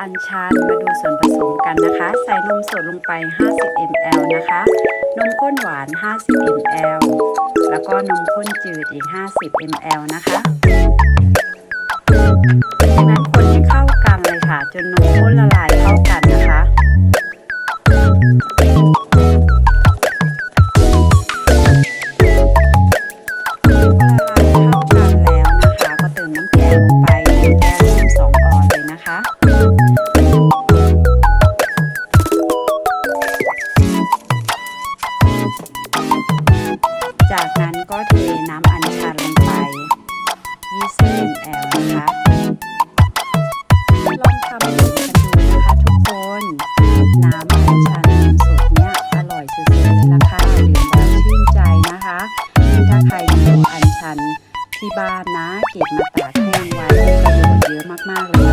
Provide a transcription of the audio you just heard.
อัญชันมาดูส่วนผสมกันนะคะ ใส่นมสดลงไป 50 ml นะคะ นมข้นหวาน 50 ml แล้วก็นมข้นจืดอีก 50 ml นะคะจากนั้นคนให้เข้ากันเลยค่ะ จนนมข้นละลายเข้ากันนะคะละลายเข้ากันแล้วนะคะ ก็เติมน้ำแข็งลงไป จากนั้นก็เทน้ำอัญชันลงไป 20 ml นะคะลองทำดูกันดูนะคะทุกคน น้ำอัญชันสูตรเนี้ยอร่อยสุดๆเลยนะค่ะดื่มแล้วชื่นใจนะคะถ้าใครมีอัญชันที่บ้านนะ เก็บมาตากแห้งไว้ก็ประโยชน์เยอะมากๆเลย